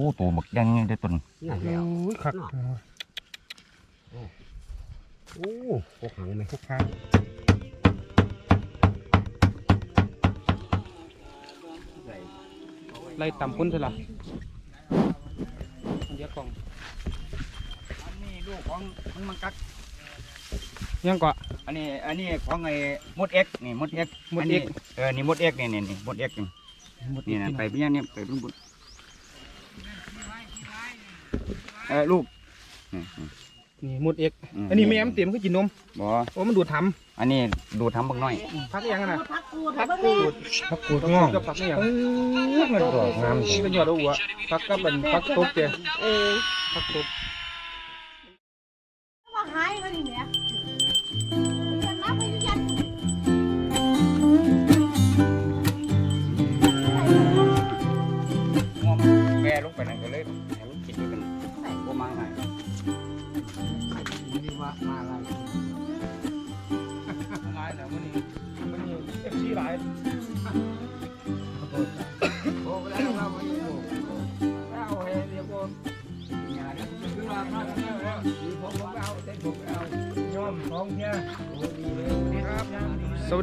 อ้ตัวบักยังไงได้ต้นนั่นแล้วโอ้ยขักโอ้พวกหางไหมทุกครั้งไล่ต่ำพ้นเถอะล่ะเดี๋ยวกล่องอันนี้ลูกของมันมังกัก ยังกว่า อันนี้ อันนี้ของไอ้มดเอ็กนี่มดเอ็กมดเอ็กเออ นี่มดเอ็กนี่นี่นี่มดเอ็กนี่หมดนี่นะอีกไปเบี้ยนี่ไปเพิ่งบุญ เออลูกอืมอืมนี่หมดเอกอืมอันนี้แม่มันเต็มก็กินนมบ่โอ้มันดูดทอันนี้ดูทำบักน้อยำพักยังไงนะพักกูดพักพักกูกูดดพักกูดงอกกับพักนี่ยังมันดอกงามนี่เป็นยอดเอาหัวพักกับเป็นพักตบเจ้เออพักตบว่าหายมันนี่เนี่ยยั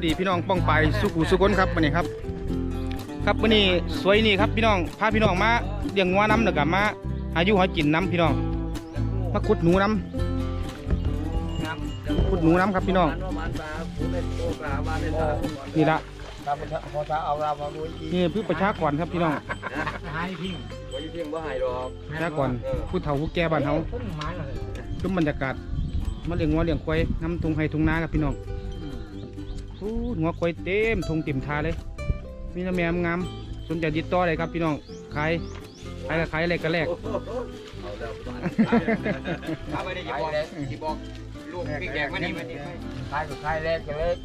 ดีพี่น้องป้องไปสุขุสุกนครับวันนี้ครับ ครับวันนี้สวยนี่ครับพี่น้องพาพี่น้องมาเลี้ยงงัวน้ำเด็กกับมาหาอยู่หากินน้ำพี่น้องมาขุดหนูน้ำขุดหนูน้ำครับพี่น้องนี่ละพอจะเอาเรามาดูอีกนี่พืชประชากรครับพี่น้องหายพิงบ่อยู่เพียงบ่หายดอกประชากรผู้เฒ่าผู้แก่บ้านเฮาต้นไม้เลยชมบรรยากาศมาเลี้ยงงัวเลี้ยงควายน้ำทุ่งไห้ทุ่งนาครับพี่น้องโอ้งัวควายเต็มทงเต็มทาเลย มีน้ำแมมงามสนใจติดต่อเลยครับพี่น้องขายขายก็ขายอะไรก็แลกเอาไปได้สิบอกสิบอกลูกพี่แดงมานี่มานี่ใครก็ใครแรกก็เล็ก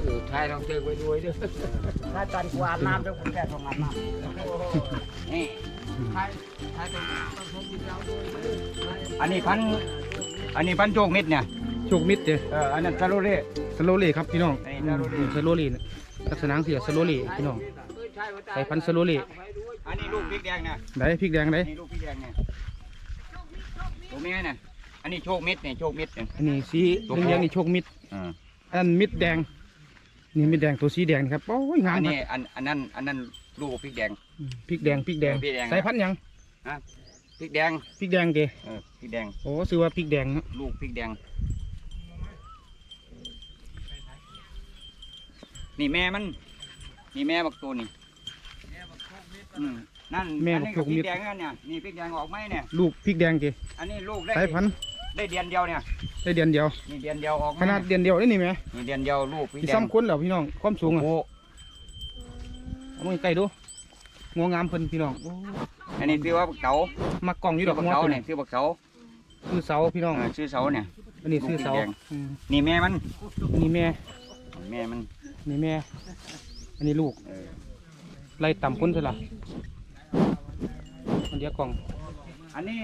เออใครต้องเจอไปด้วยด้วยถ้าตันกวาดน้ำเดี๋ยวผมแค่ทำงานน้ำนี่ใครใครต้องต้องทำกินเราด้วยอันนี้พันอันนี้พันโจกเม็ดเนี่ย โชคมิดเด้อเอออันนั้นซาโรเล่สโลลี่ครับพี่น้องไอ้ซาโรเล่สโลลี่ลักษณะเสียสโลลี่พี่น้องใส่พันธุ์สโลเล่อันนี้ลูกพริกแดงนะได้พริกแดงได้นี่ลูกพริกแดงเนี่ยตัวแม่น่ะอันนี้โชคเม็ดเนี่ยโชคเม็ดเนี่ย อันนี้สีเหลืองๆนี่โชคมิดอ่า อันนั้นมิดแดง นี่มิดแดงตัวสีแดงนี่ครับโอ้ยงามอันครันี้บอันอันนั้นอันนั้นลูกพริกแดงพริกแดงพริกแดงพริกแดงใส่พันธุ์หยังพริกแดงพริกแดงเด้เออพริกแดงโอ้ซื้อว่าพริกแดงเนาะลูกพริกแดง นี่แม่มัน นี่แม่บักตัวนี่อืมนั่นอันนี้ก็พริกแดงนั่นเนี่ยนี่พริกแดงออกไหมเนี่ย ลูกพริกแดงเด้อันนี้ลูกได้สายพันธุ์ได้เดือนเดียวเนี่ยได้เดือนเดียว นี่เดือนเดียวออกขนาดเดือนเดียวได้นี่ไหมนี่เดือนเดียวลูกพริกที่แดงซ้ำคนแล้วพี่น้องความสูงอะโอ้เอามาใกล้ดูงวงามเพิ่นพี่น้องโอ้อันนี้คือว่าบักเสามักกล้องอยู่ดอกบักงัวเสาตัวเนี่ยนี้คือบักเสาคือเสาพี่น้องเออชื่อเสาเนี่ยอันนี้คือเสาลูกพริกแดงอืมนี่แม่มันอันนี้แม่ แม่มันนี่แม่ อันนี้ลูก เออไล่ต่ำคนเถอะล่ะอันเดียวกล่อง อันนี้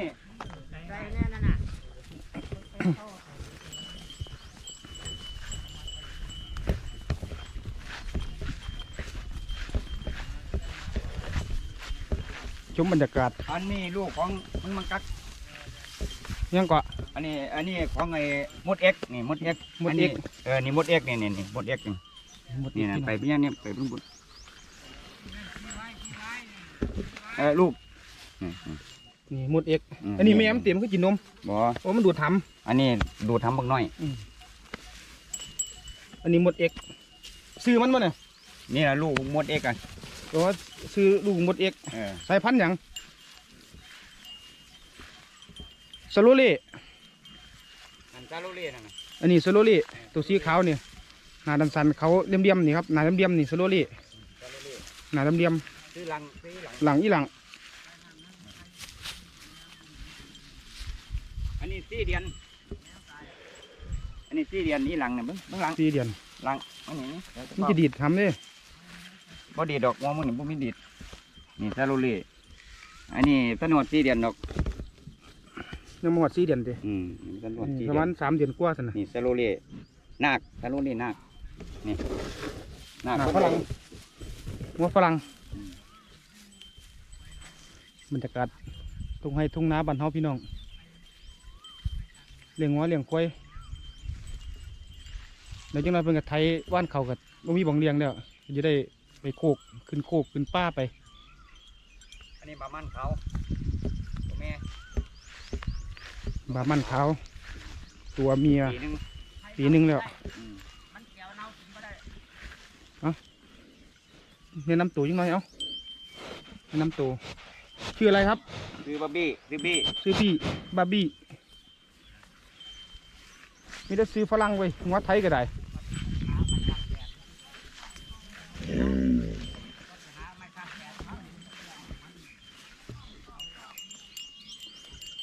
ชมบรรยากาศอันนี้ลูกของมันมังกักยังกว่า อันนี้อันนี้ของไอ้มดเอ็กนี่มดเอ็กมดเอ็กนนี้เออนี่มดเอ็กนี่นี่นี่มดเอ็กนี่หมดนี่นะที่ไปเบี้ยนี่ไปเพิ่งบุญเออลูกอืมอืมนี่หมดเอกอืมอันนี้แม่มันเต็มก็กินนมบ่โอ้มันดูดทอันนี้ดูทำบักน้อยำอันนี้หมดเอกซื้อมันบ่เนี่ยนี่นะลูกมดเอ็กอะก็ว่าซื้อลูกหมดเอกเออสายพันธุ์หยังสโลเล่อัน ซาโรเล่นั่นน่ะอันนี้สโลเล่ตัวสีขาวนี่หน้าดันสันเขาเลี่ยมๆนี่ครับหน้าเลี่ยมๆนี่สโลเล่ซาโรเล่หน้าเลี่ยมซื้อหลังซื้อหลัง ๆหลังอีหลังอันนี้สี่เดือน อันนี้สี่เดือนนี่หลังเนี่ยเบิ่งเบิ่งหลังสี่เดือนหลัง อันนี้มันจะดีดทำเด้บ่ดีดดอกงอมันนี่บ่มีดีดนี่ซาโรเล่อันนี้ตะโนดสี่เดือนดอก ยังมาหอดสี่เดือนเด้อืมนี่ตะโนดสี่ประเดืมาอณนสามเดือนกว่าสินะ นี่ซาโรเล่นาคซาโรเล่นาคนี่นาคหน้าคนฝรั่ง หัวฝรั่งบรรยากาศทุ่งไร่ทุ่งนาบ้านเฮาพี่น้องเลี้ยงงัวเลี้ยงควายแล้วจังนั้นเพิ่นก็ไถว่านเขาก็บ่มีบ่องเลี้ยงแล้วจะได้ไปโคกขึ้นโคกขึ้นป้าไป อันนี้บามันเขาตัวแม่ บามันขาว ตัวเมีย ปีหนึงปีหนึงแล้ว อืมแนะนำตัวยังไงเอ้าแนะนำตัวชื่ออะไรครับ ซื้อบับบี้ซื้อบี้ซื้อพี่บาร์บี้มีแต่ซื้อฝรั่งไว้ยงัวไทยก็ได้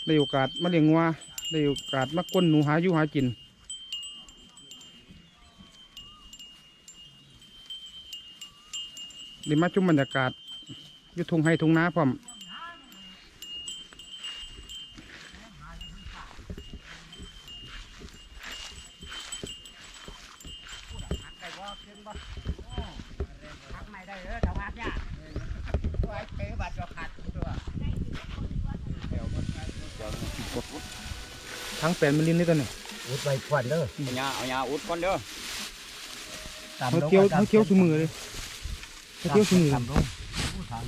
ได้โอกาสมาเลี้ยงงัวได้โอกาสมาก้นหนูหาอยู่หากินได้มาชมบรรยากาศยุทงให้ทงนาพร้อม ทั้งแปดมิลลินี่ตัวนี้อุดไว้ควันเด้อเอายาเอายาอุดก่อนเด้อเขาเคี้ยวเขาเคี้ยวสมือเลยเขาเคี้ยวสมือต่ำลงผู้ทาง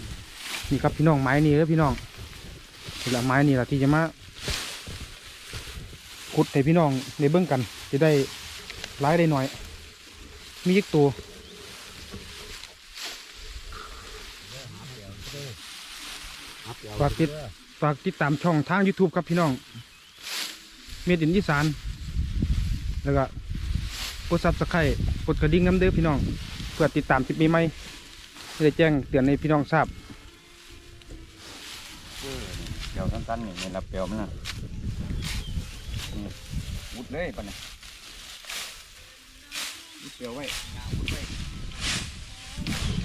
นี่ครับพี่น้องไม้นี่แล้วพี่น้องนี่ละไม้นี่ละที่จะมาขุดให้พี่น้องในเบื้องกัน จะได้ร้ายได้หน่อย มีอีกตัวฝากติดฝากติดตามช่องทาง YouTube ครับพี่น้อง เมียดินอีสานแล้วก็กดซับสไครต์กดกระดิ่งน้ำเด้อพี่น้อง เพื่อติดตามคลิปใหม่ๆจะได้แจ้งเตือนให้พี่น้องทราบเปียวสั้นๆนี่นี่ละเปียวมันน่ะนี่อุดเลยปะเนี่ยอุดเปียวไว้ยาอุดไว้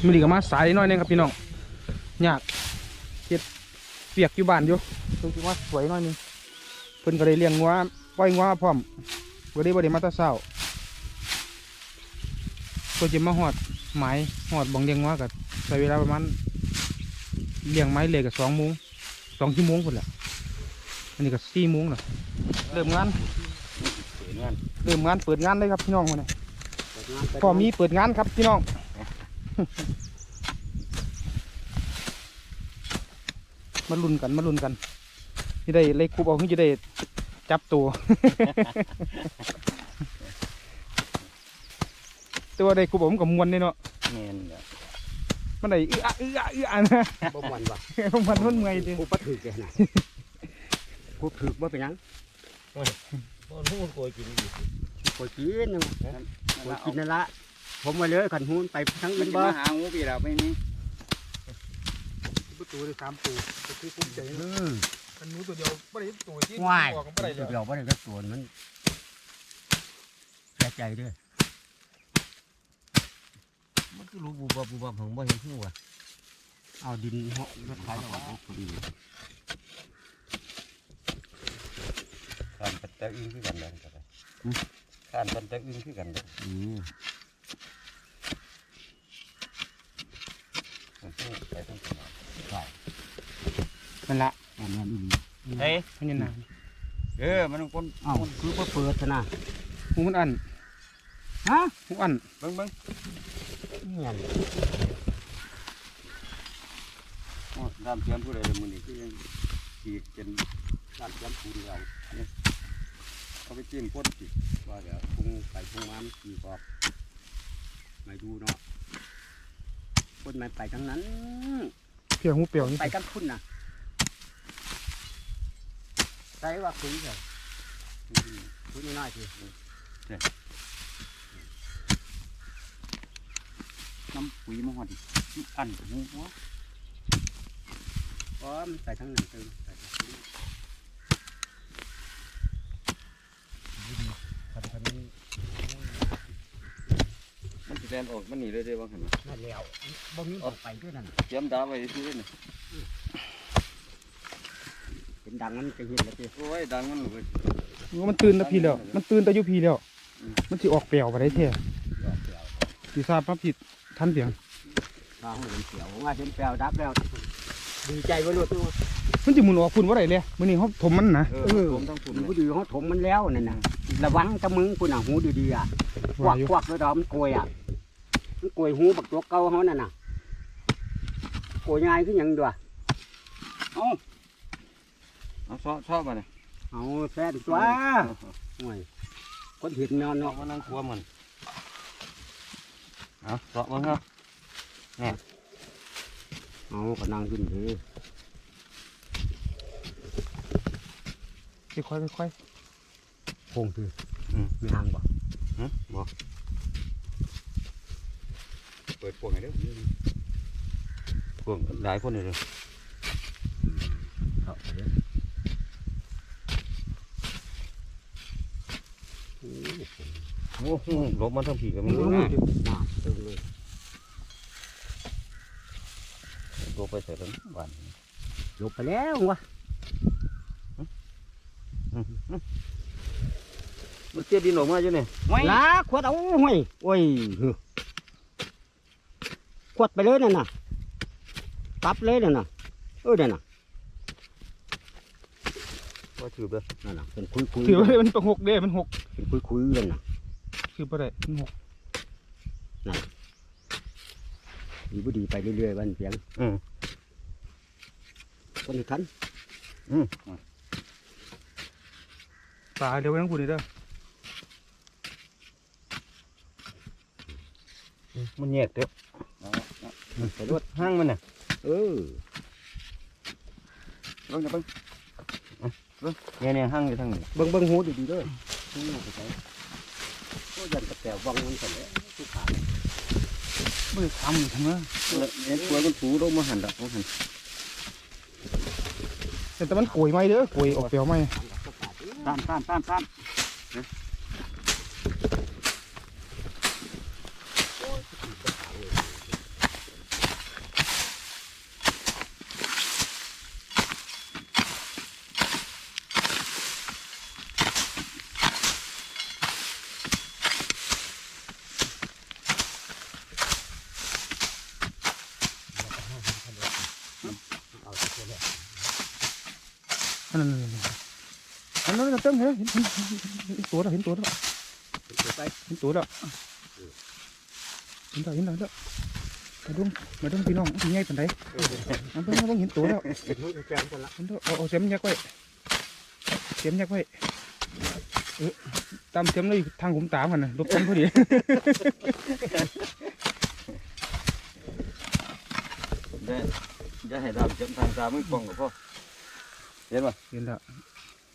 มือดีกับมาสายหน่อยหนึงครับพี่น้องยากเจ็ดเปียกอยู่บ้านอยู่ตรงที่ว่าสวยหน่อยหนึง เพิ่นก็ได้เลี้ยงงัวปล่อยงัวพร้อมบ่ได้บ่ได้มาแตะเช้าก็จะมาหอดไม้หอดบองเลี้ยงงัวก็ใช้เวลาประมาณเลี้ยงไม้เลยก็สองโมงสองชั่วโมงพุ่นแหละอันนี้ก็สี่โมงแล้วเริ่มงานเสียเงินเริ่มงานเปิดงานเลยครับพี่น้องมาเนี่ยพอมีเปิดงานครับพี่น้อง มาลุ้นกันมาลุ้นกัน จะได้เลยคูบเอาขึ้นจะได้จับตัว ตัวได้คูบเอามันกับมวนนี่เนาะเงินเด้อมันได้อื้ออะอื้ออะอื้ออะนะบ่มันว่ะมันมันเมื่อยจริงผู้ปัดถือแกน่ะผู้ถือบ่เป็นหยังบ่ฮู้โกยกินอยู่โกยกินยังโกยเอากินนั่นละผมมาเลยขันหูนไปทั้งมัอื่นนจะบ่มาหางูพี่เราไปนี่ประตูได้สามตัวก็คือภูมิใจเออ มันนู้ตัวเดียวไม่ได้ตัวที่ว้ายออกไม่ได้เลยเดี๋ยวบ่ได้ก็ตัวมันแย่ใจเด้วยมันคือรู้บูบบูบผมบ่เห็นหูว่ะเอาดินเหาะรถไถเอาออกพอดีข้านเป็นตะอึ้งคือกันเลยก็ได้ข้านเป็นตะอึ้งคือกันเลยอืมผมพูดไปต้องสนามนั่นละ อันนั้นอีหลีเฮ้ยอันนี้นะเออมันต้องคนเอ้าคือบ่เปิดซะนะหูมันอันฮะหูอันเบิ้งเบิ้งเงี้ยอ๋อตามเตรียมผู้ใดเลยมือนี้คือยังขีดเป็นตามเตรียมผู้เดียวเนี่ยเขาไปจิ้มพ่นจิว่าเดี๋ยวปรุงไปปรุงมามันขีกรอบไม่ดูเนาะคนมันไปทั้งนั้นเพียงหูเปรียวนี่ไปกันคุณน่ะใส่ว่าคุยเลยคุยน้อยๆทีน้ำปุ๋ยมาหอดอีกอันหูหัวเพราะมันไปทั้งนั้นเลยไปทั้งนั้นพันพันนี่มันจะแดนออกมันหนีเลยเด้ว่าหันนั่นแล้วบ่มีออกไปด้วยนั่นเตรียมดาไว้ที่นี่เป็น ดังนั้นจะเห็นแล้วทีโอ้ยดังมันเลยมันตื่นแตะพี่แล้ว มันตื่นแตะยุพี่แล้ว มันสิออกเปรียวไปได้แท้ดอกเดียวสิทราบปั๊บสิทันเสียงข้าวเห็นเสียวว่าเห็นแปลวดับแล้ว ดีใจไว้เลยตัวมันจะหมุนออกพุ่นว่าไรเลยมื้อนี้เขาถมมันนะเออผมต้องฝุ่นผู้ดีเขาถมมันแล้วนั่นน่ะระวังตะมึงคุณน่ะหูดีๆอะควัว่ากอยู่ควักแล้วดอกมันโกยอะมันโกยหูบักตัวเก่าเขานั่นน่ะโกยง่ายขึ้นยังด้วยเอา เอาชอบชอบมาเนี่ยเอาแฟนตัวโอ้ยคนเห็นนอนเนาะเนาะมานั่งครัวมันเอาชอบมั้งครับเอาก็นั่งขึ้นเถอะค่อยๆค่อยคงคืออืมไม่ห่างบ่ฮะบอกเปิดพวกไหนเด้อพวกหลายคนเลยเลย เข้าไปเด้อโอ้โอ้โหลบมันทั้งผีก็ๆมีโอ้นะยน้ำเต็มเลยลบไปใส่กันหวานหลบไปแล้ววะมันเตี้ยดินออกมาอยู่เนี่ยลาขวดเอาห้ยโอ้ยฮึขวดไปเลยนั่นน่ะตับเลยนั่นน่ะเออนั่นน่ะว่าถือเลยนั่นน่ะเป็นคุยคุยถือว่ามันต้องหกเด้มันหกเป็นคุยคุยๆนั่นน่ะ ถือบ่ได้มันหกดีบ่ดีไปเรื่อยๆวันเพียงอืมคนทันตายเดี๋ยวไว้ทั้งพุ่นนี่เด้อมันแยกเด้อไปรถห้างมันน่ะเออเบิ่งจะเบิ่งเนี่ยเนี่ยห้างอยู่ทางนี้เบิ่งเบิ่งหูดีๆเด้อหูไปใส่ ก็ยันกระแตวังมันกันแล้วทุกขาบ่ได้ทำทำนะเห็นตัวมันถูลงมาหันดอกมาหันแต่มันโกยไหมเด้อโกยออกเปลวไหมตามตามตามตามนั่นนั่นนั่นนั่นนั่นเต็มเฮ้ยเห็นเห็น เห็นตัวแล้วเห็นตัวแล้วไปเห็นตัวแล้วเห็นแล้วเห็นแล้วมาดูมาดูพี่น้องมันใหญ่ปานใดมาเบิ่งมาเบิ่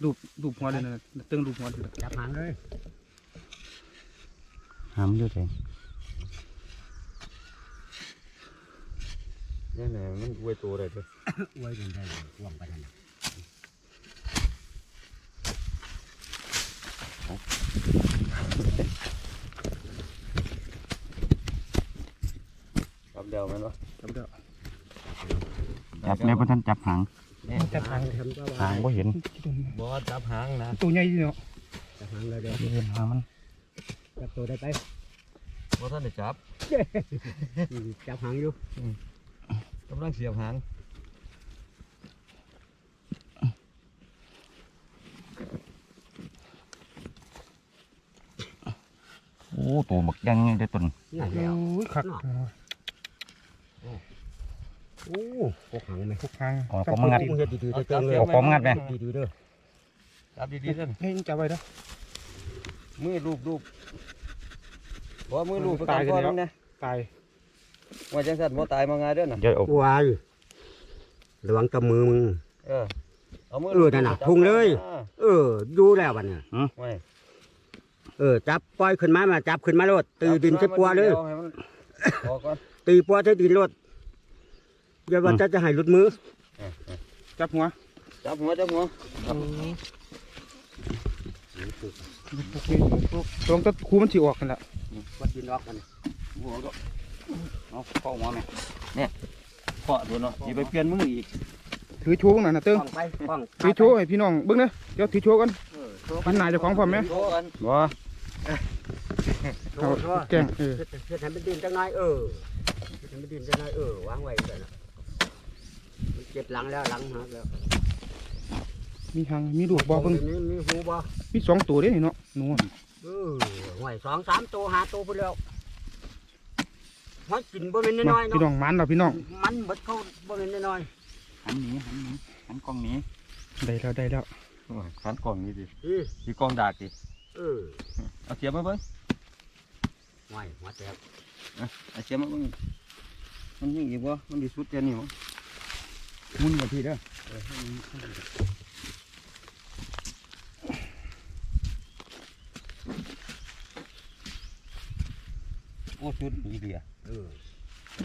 งเห็นตัวแล้วเห็นหูแฟนกันละเห็นตัวเอาเอาเสียมยักไว้เสียมยักไว้เออตามเสียมเลยทางผมตามกันนะลบกันพอดีได้จะให้ดามจำทางตาไม่ป้องกับพ่อเห็นป่ะเห็นแล้วรูปรูปหัวเลยนะเติ้งรูปหัวเลยนะจับหางเลยหามอยู่แทงนี่แหละมันอวยตัวอะไรตัวไว้ยังไงว่างไปนั่นน่ะจับเดียวมันวะจับเด้อจับแล้วพท่านจับหาง จับหางทำก็หางว่าก็เห็นตัวบอจับหางนะตัวใหญ่เนาะจับหางเลยเด้อเห็นหางมันจับตัวได้ไปบอท่านได้จับอืมจับหางอยู่กำลังเสียบหางโอ้ตัวบักยังได้ต้นนั่นแล้วโอ้ยขัก โอ้พกหางไหมพวกหางออกมางัดมึงเฮ็ดดีๆเต็มๆเลยออกของงัดไหมดีๆเด้อจับดีๆท่านให้จับไว้เด้อมือรูปรูปบ่มือรูปไปตายกันก่อนแล้วนะตายว่าจังสันบ่ตายมาไงเด้อน่ะเดี๋ยววายระวังกับมือมึง เออเอามือเออนั่นน่ะพุ่งเลยเออดูแล้วบัดเนี่ยไว้เออจับปล่อยขึ้นมามาจับขึ้นมาโลดตีดินใส่ปัวเลยอาให้มันออกก่อนตีปัวใส่ดินโลด อย่าว่าจะจะให้หลุดมือเออเออจับหัว จับหัวจับหัวตรงตะคูมันสิออกกันละวัดดินออกกันหัวก็เอาเข้าหัวแม่เนี่ยเคาะดูเนาะสิไปเปลี่ยนมืออีก ถือโชว์กันหน่อยนะเติ้งป้องไปป้องถือโชว์ให้พี่น้องเบิ่งเด้อเดี๋ยวถือโชว์กันเออโชว์มันหนายเจ้าของพร้อมไหมโชว์กันบ่โชเอาว์โชว์แกล้งเออเฮ็ดเฮ็ดให้มันดินจังหน่อยเออเฮ็ดให้มันดินจังหน่อยเออวางไว้เลยนะมัน เจ็ดหลังแล้วหลังหักแล้วมีหางมีลูกบ่เพิ่งมีมีหูบ่มีสองตัวเด้นี่เนาะหนูอะเออหวยสองสามตัวหาตัวไปแล้วหอยกินบ่เป็นน้อยๆพี่น้เนาะองมันเนาะพี่น้องมันเบิดเข้าบ่เป็นน้อยหันหนีหันหนีหันกล้องหนีได้แล้วได้แล้วโอ้ยหันกล้องนี้ดิๆอือที่กล้องดากดิเออเอาเสียบมาเบิ่งหวยหัวแตกเอาเสียบมาเบิ่งมันยังอีกวะมันดีสุดแค่นี้วะ มุนมาทีเด้อโอ้ชุดดีเดียเออ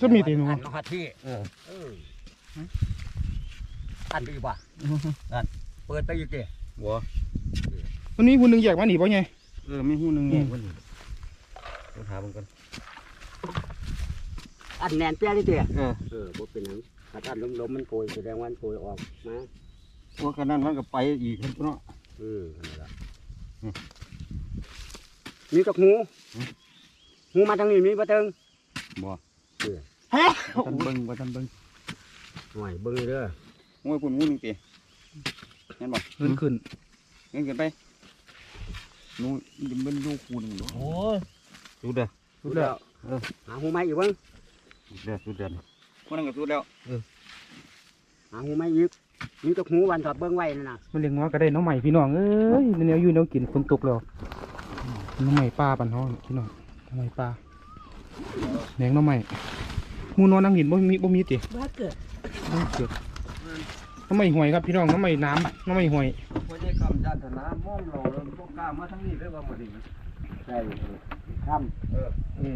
จะมีแต่หนูอันหัดที่เออเอออันดีบ่อันเปิดไปอีกเด้บัววันนี้คุณหนึงแยกมาหนีบ่ไงเออมีหูหนึงเนี่ยวันนี้เราถามมันกันอันแน่นเปี้ยเลยเด้เออเออบ่เป็นหยัง ถ้าอันลมๆมันโกยแสดงว่ามันโกยออกมาพวกกันนั้นมันก็ไปอีกเนาะเออนั่นล่ะอืมมีกับหูหูมาทางนี้มีบ่เติงบัวเฮ้ยบ่ทันเบิ่งบ่ทันเบิ่งหวยเบิ่งเด้อโอ้ยคุณหูหนึงตีเห็นบ่เงินขึ้นเงินเกินไปหนูมันดูคูหนึงเนาะโอ้ยสุดเด้อสุดแล้วเออหาหูไม้อีกเบิ่งสุดเด้อสุดเด้อ คนนั้นก็สุดแล้วหาหูไม้อีกมีกับหูวันถอดเบิ่งไว้นั่นน่ะมันเลี้ยงงัวก็ได้น้องใหม่พี่น้องเอ้ยมันแนวอยู่แนวกินฝนตกแล้วน้องใหม่ปลาปันห้องพี่น้องน้องใหม่ปลาแหนงน้องใหม่หมูนอนนั่งหินบ่มีบ่มีติบ้าเกิดบ่เกิดน้องใหม่ห่วยครับพี่น้องน้องใหม่น้ำน้องใหม่ห่วยพอได้คำจันทนามองเราแล้วพวกกล้ามาทั้งนี้ได้ว่าบ่ดีใช่ค่ำอื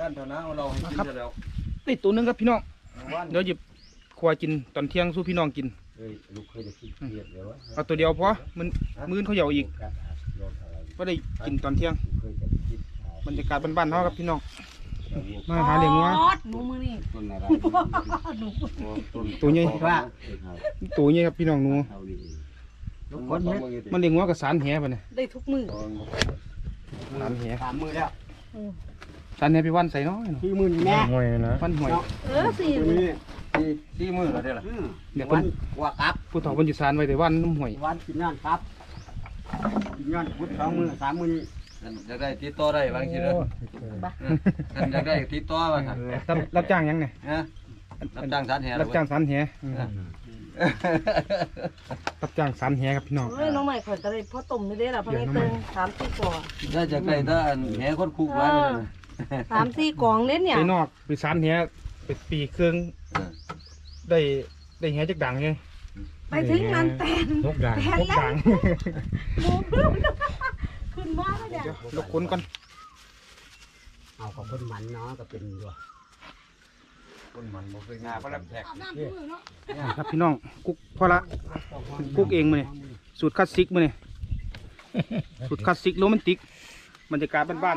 มจันทนาเอาเราให้กินซะแล้วนี่ตัวหนึงครับพี่น้อง วันเดี๋ยวหยิบขวากินตอนเที่ยงสู้พี่น้องกิน เฮ้ยลูกเคยจะคิดเครียดเลยวะเอาตัวเดียวพอมันมื้อเขาเหยาอีกก็ได้กินตอนเที่ยงเคยจะคิดบรรยากาศบ้านๆเฮาครับพี่น้องมาหาเลี้ยงงัวอดหนูมือนี่ต้นอะไรหนูตัวใหญ่ ว่าตัวใหญ่ครับพี่น้องหนูลูกคนเม็ดมันเลี้ยงงัวกับสารแหปะเนี่ยได้ทุกมือสารแหสามมือแล้ว สารแหไปวันใส่น้อยเนาะที่หมือนี่แม่ห่วยนะวันหวยเออสี่ตัวนี้ที่ที่มือแล้วได้อล่ะเดี๋ยววันนว่ากับผู้เฒ่าเพิ่นสิสารไว้แต่วันน้ำหวยวันกินงานครับกินงานพุทธสองมือสามมือนี่อยากได้ติดต่อได้บางทีเด้ออยากได้ติดต่อว่าซั่นรับรับจ้างยังไงฮะรับจ้างสารแหรับจ้างสารแหอืมรับจ้างสารแหครับพี่น้องเฮ้ยน้องใหม่ขอยก็เลยพ่อตุ่มนี่ได้ละพ่อไอ้เติงสามสี่กล่องได้จากได้ถ้าแหคนคุกไว้ สามสี่กล่องเล่นเนี่ย ไปนอกไปสารแหไปปีเครื่องได้ได้แหจักดังไงไปถึงนั้นแตนนกด่าง แตนนกแล้วด่างหมูเพิ่มขึ้นมาแล้วเนี่ย เดี๋ยวลกคนก่อนเอาของคนหมันเนาะก็เป็นด้วยคนมันบ่เคยงาเพราะลำแทกนี่ครับพี่น้องกุ๊กพอละกุ๊กเองมาเนี่ยสูตรคลาสสิกมาเนี่ยสูตรคลาสสิกโรแมนติกบรรยากาศบ้าน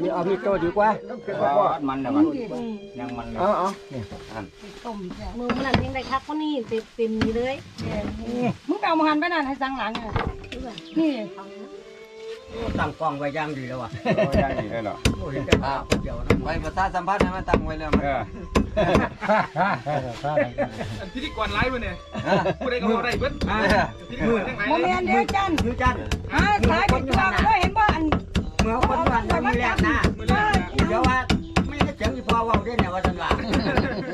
นี่เอามีดโตดีกว่ามันน่ะมันยังมันเอาเอาต้มมือมันนั่นยังได้คักก็นี่เต็มเต็มนี่เลยมึงไปเอามาหันไปนั่นให้สังหลังอะนี่ ตั้งกล้องไว้อย่างดีแล้วว่ะยังดีเลยเหรอโอ้เห็นแต่ภาพคนเดียวนะไปประชาสัมพันธ์ให้มันตั้งไว้แล้วมันๆพิธีกรไลฟ์มาเนี่ยผู้ใดก็เอาได้เบิ้ลพิธีกรทั้งหลายโมเมนเดียวจันมือจันอ่าสายไปตัวก็เห็นว่าอันเมื่อคนวันมือแรกนะเดี๋ยวว่าไม่ได้เสียงที่พอว่าได้เนี่ยว่าสันว่า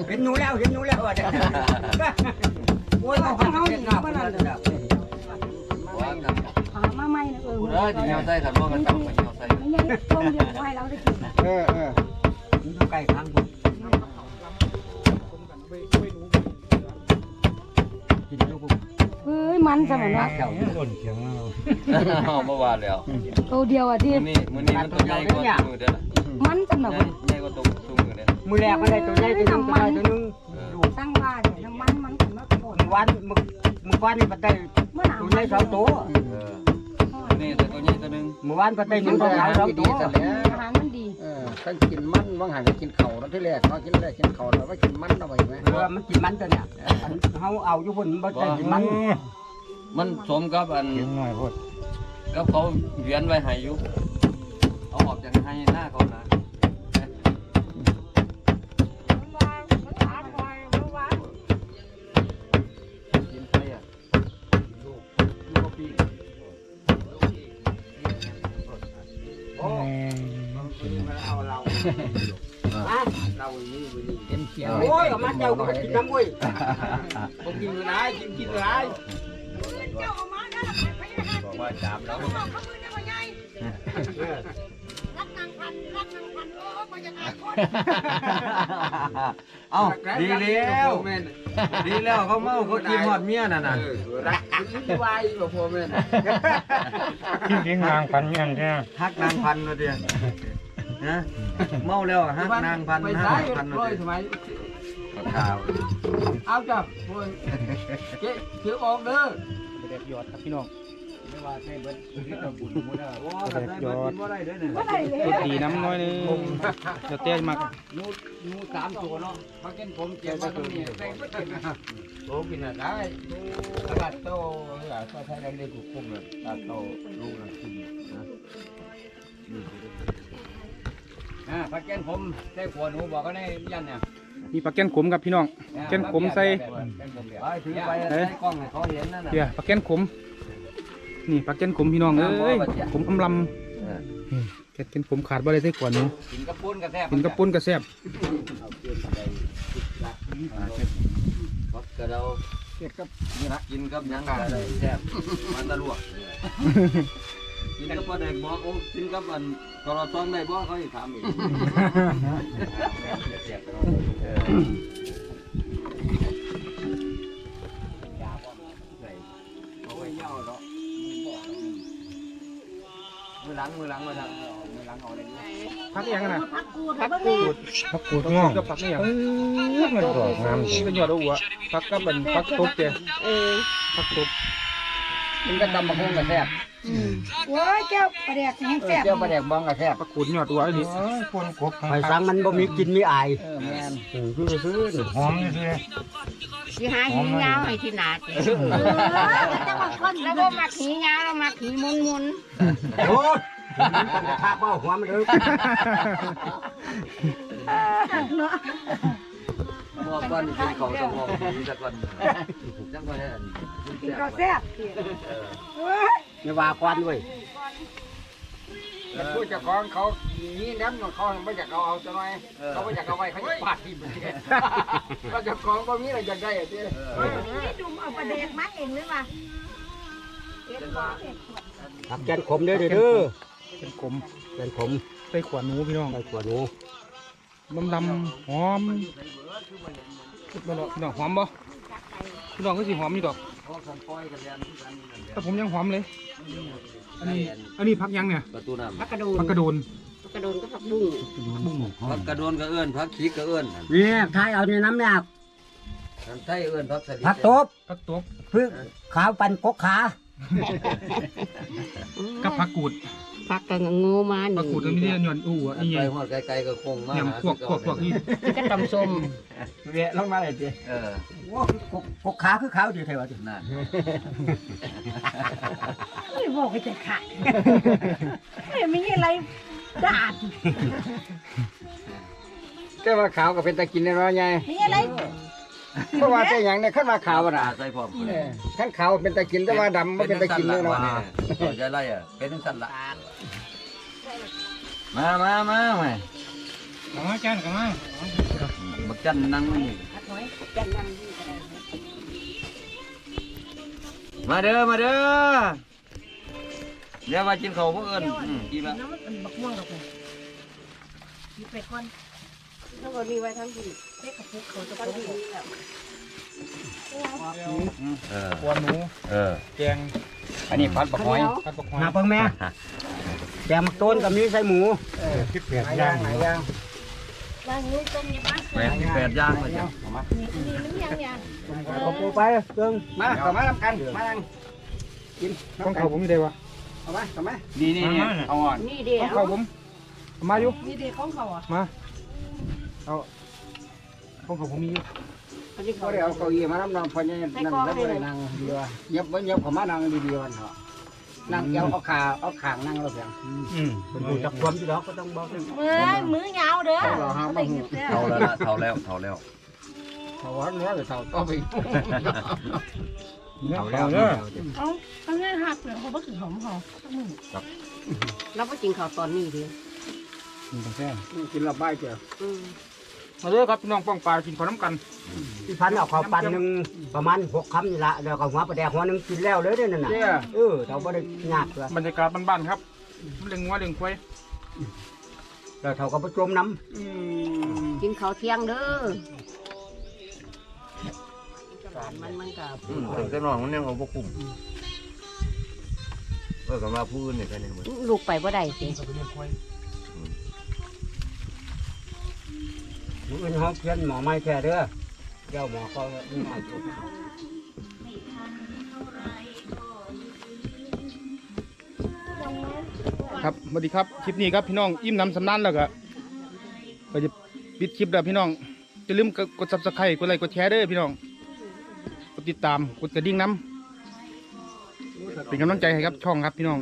เห็นหนูแล้วเห็นหนูแล้วว่าจะโอ้ยเขาเขาเห็นหน้าคนนั้น นะเออเออที่เหี่ยวใส่ขันว่ามันตั้งไปเหี่ยวใส่ไม่ใช่ต้มเดียวให้เราได้กินเออเอออยู่ค้างผมกินอยู่ผมเฮ้ยมันสมัยนั้นเอาเมื่อวานแล้วตัวเดียวอะที่มื้อนี้มื้อนี้มันตัวใหญ่กว่ามือเด้อล่ะมันสมัยใหญ่กว่าตัวตัวมือเด้อมือแรกมันได้ตัวใหญ่ตัวนึงตัวใหญ่ตัวนึงตั้งว่าเนี่ยน้ำมันมันขึ้นมาโคตรมือวันมือมือวันนี่มันได้ตัวใหญ่สองตัว นี่แต่ตัวใหญ่ตัวหนึงมือวันมันได้หนึ่งตัวขาวสองตัวอาหารมันดีเออถ้ากินมันบางหันก็กินเข่าแล้วที่แรกเขากินแรกกินเข่าแล้วว่ากินมันเอาไว้ไหมเออมันกินมันตัวเนี่ยอันเขาเอาอยู่บนมันได้กินมันมันสมกับอันน้อยพดกับเขาเวียนไว้ให้อยู่เอาออกจากให้หน้าเขานะ เอามาเจ้าก็ไปกินน้ำเว้ยผมกินมือไหนกินกินมือไหนบอกว่าจามแล้วเอ้าดีแล้วดีแล้วเขาเมาเขากินหอดเมียน่ะน่ะรักที่วายแบบพ่อแม่กินกินงางพันยังแค่ฮักนางพันเลยเดียวนะเมาแล้วฮักนางพันไปฮัซ้ายกพันปเลล่อยยทำไม ข่าวเอาจับปล่อยเจ๊เชื่อออกเด้อเด็ดยอดครับพี่น้องไม่ว่าใช่เบิดนี่ก็บุญหมดแล้วโอ้แต่ใช่เบิดกินบ่ได้เด้อเนี่ยเมื่อไหร่เลยรสดีน้ำน้อยหนึงเดี๋ยวเต้มักนูนูสามตัวเนาะมากินผมเจ็บมาตรงนี้แบ่งไปกินนะโอ้กินอะไรตลาดโตตลาดโตไทยแลนด์เด็กกุ้งเลยตลาดโตลูกนะกินนะอ่าพักแกนผมได้ขวหนูบอกก็ได้ยันเนี่ย นี่ปลาแก้นขมครับพี่น้องแกนขมใส่ไปถือไปใส่กล้องให้เขาเห็นนั่นน่ะเดี๋ยวปลาแก้นขม นี่ปลาแก้นขมพี่น้องเอ้ยขมอำลำนี่แก้นแก้นขมขาดบ่ได้ใส่ขวดหนูกินกระปุ้นกระแทกกินกระปุ้นกระแซบพักกระเดาเก็บกับกินกับหยังก็ได้แซ่บมันตะลวก กินกับปลาแดกบอกโอ้กินกับอันกระซ้อนได้บ่เขาถามอีกแซ่บเออเอาไว้เย้าเนาะมือหลังมือหลังมือหลังมือหลังเอาอะไรนี่พักอีหยังนะพักกูดพักกูดง่องกับพักนี่หยังมันดอกงามนี่ก็ยอดเอาหัวพักกับอันพักตบเจ้เออพักตบมันก็ตำมะฮงกระแทกโอ้ยแก้วปลาแดกแห้งแซ่บเจ้าปลาแดกบ้องกระแทกพักขูดยอดหัวนี่คนกบไฟสังมันบ่มีกินมีอายเออแมนคือซื้อหอมนี่สิสิหาหียาวให้ที่หนาติจังหวัดคนแล้วก็มักหียาวแล้วมักหีมุนมุนโอ้ยมันจะทาเป้าหัวมันเด้อบอกว่านี่กินของสมองดีสักวันจังว่าเนี่ยกินข้าวแซ่บเฮ้ย อย่าว่าควันเว้ยผู้เจ้าของเขานี่น้ำเขาไม่อยากเอาเอาจะหน่อยเขาไม่อยากเอาไว้เขาจะปาดที่มันเขาเจ้าของก็มีอะไรอยากได้อะเจ้นี่ดุมเอาปลาแดกมาเองเลยว่ะผักแกนขมเด้อเด้อเป็นขมแกนขมใส่ขวดหนูพี่น้องใส่ขวดหนูลำลำหอมคิดบ่เนาะพี่น้องหอมบ่พี่น้องก็สิหอมอยู่ดอก แต่ผมยังหอมเลย อันนี้ อันนี้พักยังเนี่ยประตูน้ำพักกระโดนพักกระโดนพักกระโดนก็พักบุ้งพักกระโดนก็เอื้อนพักขีก็เอื้อนเนี่ยทายเอาในน้ำยากทันไทยเอื้อนพักสลิดพักตบพักตบพึ่งขาวปันกกขา กับพักกูด พักกันงูมาพักนี่กูดก็ไม่ได้หย่อนอู้อะอันนี่ไปไงหอดไกลๆก็คงมากยำพวกพวกพวกนี่ก็ตำส้มเวียลงมาเลยเจ้เออโอ้กกกกขาคือขาวดีเท่าไหร่นั่นไม่บอกให้จะขาดไม่มีอะไรดาดแต่ว่าขาวก็เป็นตะกินได้ร้อยไงมีอะไร เพราะว่าแต่อย่างเนี่ยขั้นมาขาวตาน่ะใส่พร้อมเออขั้นขาวเป็นตะกินแต่ว่าดำไม่เป็นตะกินเลยเนาะจะไรอะเป็นทั้งสั้นละมามามามามาจานกันมาบักจันนั่งนี่มาเด้อมาเด้อเดี๋ยวมากินข้าวพวกเอิญกินละน้ำมันบักม่วงดอกเลยมีไปก่อน ถ้าวันนี้ไว้ทั้งทีเด็กกับพวกเขาจะต้องดีแล้วเออควนหนูเออแกงอันนี้พันปะหอยผัดปกหอยนาเพิ่งแม่แกงมักต้นกับมีใส่หมูคิดเปลี่ยนหลายย่างหลายย่างบางนู้นต้มยำปลาแปดแปดย่างเลยจ้ะนี่นี่มันยังยังเอาปูไปเครื่องมาเข้ามาทำกันมานั่งกินของเขาผมมีได้วะเอามาเข้ามานี่นี่เอาอ่อนนี่เดียวของเขาผมมาอยู่นี่เด็กของเขาอะมา เอาของเขาผมมีอยู่อันนี้เขาเขาได้เอาเก้าอี้มานั่งนอนพอเนี่ยนั่งแล้วก็เลยนั่งดีว่าเย็บไว้เย็บเข้ามานั่งดีๆวันเถอะนั่งเกี่ยวเอาขาเอาขางนั่งเราเพียงอืมเป็นผู้จับความที่ดอกก็ต้องบอกมือมือยาวเด้อเท่าแล้วล่ะเท่าแล้วเท่าแล้ว เขาว่าเนื้อหรือเขาต้องไปเอาแล้วเด้อเอาเขาง่ายหักเลยเขาบ่ถือหอมหอมเราไปกินข้าวตอนนี้เดียวนี่ต้องแซ่กินละใบเจ้าอื มมาเด้อครับพี่น้องป้องปลากินข้าวน้ำกันที่พันเอาข้าวปั้นหนึ่งประมาณหกคำนี่ละเดี๋ยวก็หัวปลาแดกหัวหนึ่งกินแล้วเลยเด้อนั่นน่ะเออเราไม่ได้ยากเลยบรรยากาศบ้านๆครับเลี้ยงวัวเลี้ยงควายแล้วเขาก็ไปจมน้กินข้าวเที่ยงเด้อการมันมันกับถึงจะนอนมันยังเอาพวกคุ้มเออสำหรับผู้อื่นเนี่ยกันเนี่ยมันลูกไปบ่ได้สิ เขาไปเลี้ยงควาเพี้ยนหมอไม้แค่เด้อเจ้าหมอก็ไม่มาจุดครับสวัสดีครับ คลิปนี้ครับพี่น้อง อิ่มน้ำสำนันแล้วก็ก็จะปิดคลิปแล้วพี่น้องอย่าลืมกดซับสไครต์กดไลค์กดแชร์เด้อพี่น้อง กดติดตามกดกระดิ่งน้ำเป็นกำลังใจให้ครับช่องครับพี่น้อง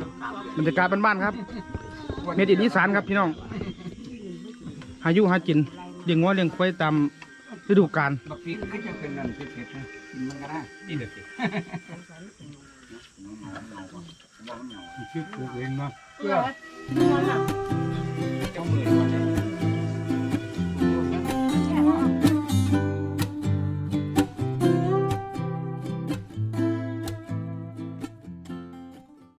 บรรยากาศบ้านๆครับ เมดินอีสานครับพี่น้อง หายุหากิน เลี้ยงวัวเลี้ยงควายตามฤดูกาลบักพริกก็จะเป็นนั่นเผ็ดๆนะมันก็ได้นี่เด็ดชื่อเองเนาะเพื่อมันอะ